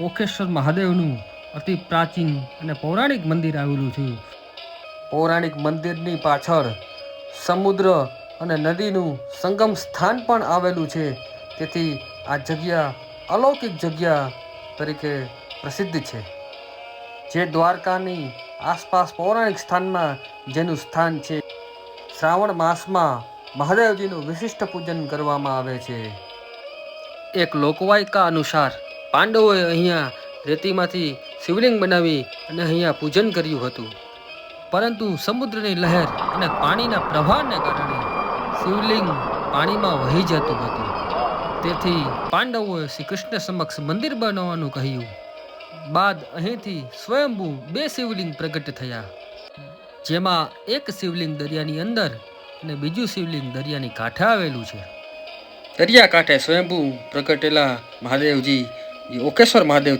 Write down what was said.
ઓખેશ્વર મહાદેવનું અતિ પ્રાચીન અને પૌરાણિક મંદિર આવેલું છે. પૌરાણિક મંદિરની પાછળ સમુદ્ર અને નદીનું સંગમ સ્થાન પણ આવેલું છે. તેથી આ જગ્યા અલૌકિક જગ્યા તરીકે પ્રસિદ્ધ છે. જે દ્વારકાની આસપાસ પૌરાણિક સ્થાનમાં જેનું સ્થાન છે શ્રાવણ માસમાં મહાદેવજીનું વિશિષ્ટ પૂજન કરવામાં આવે છે. એક લોકવાયકા અનુસાર પાંડવોએ અહીંયા રેતીમાંથી શિવલિંગ બનાવી અને અહીંયા પૂજન કર્યું હતું. પરંતુ સમુદ્રની લહેર અને પાણીના પ્રવાહને કારણે શિવલિંગ પાણીમાં વહી જતું હતું. તેથી પાંડવોએ શ્રી કૃષ્ણ સમક્ષ મંદિર બનાવવાનું કહ્યું. બાદ અહીંથી સ્વયંભૂ બે શિવલિંગ પ્રગટ થયા. જેમાં એક શિવલિંગ દરિયાની અંદર અને બીજું શિવલિંગ દરિયાની કાંઠે આવેલું છે. દરિયા કાંઠે સ્વયંભૂ પ્રગટેલા મહાદેવજી ఈ ఒకేశ్వర మహాదేవ్